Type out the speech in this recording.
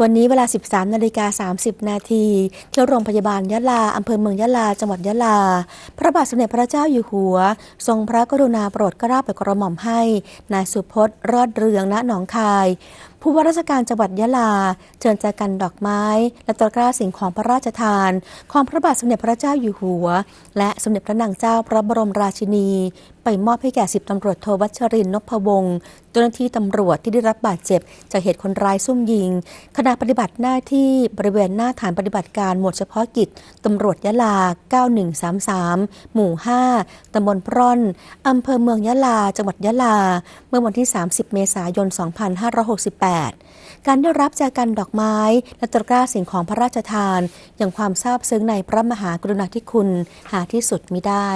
วันนี้เวลา 13นาฬิกา30 นาทีที่โรงพยาบาลยะลา อำเภอเมืองยะลา จังหวัดยะลา พระบาทสมเด็จพระเจ้าอยู่หัว ทรงพระกรุณาโปรดเกล้าโปรดกระหม่อมให้ นายสุพจน์รอดเรืองณหนองคาย ผู้ว่าราชการจังหวัดยะลา เชิญแจกันดอกไม้ และตะกร้าสิ่งของพระราชทาน ของพระบาทสมเด็จพระเจ้าอยู่หัว และสมเด็จพระนางเจ้าพระบรมราชินี ไปมอบให้แก่สิบตำรวจโทวัชรินนพวงศ์เจ้าหน้าที่ตำรวจที่ได้รับบาดเจ็บ จากเหตุคนร้ายซุ่มยิงขณะปฏิบัติหน้าที่บริเวณหน้าฐานปฏิบัติการหมวดเฉพาะกิจตำรวจยะลา 9133 หมู่ 5ตำบลพร่อนอำเภอเมืองยะลา จังหวัดยะลา เมื่อวันที่ 30 เมษายน 2568การได้รับแจกันดอกไม้ และตะกร้าสิ่งของพระราชทาน อย่างความซาบซึ้งในพระมหากรุณาธิคุณหาที่สุดมิได้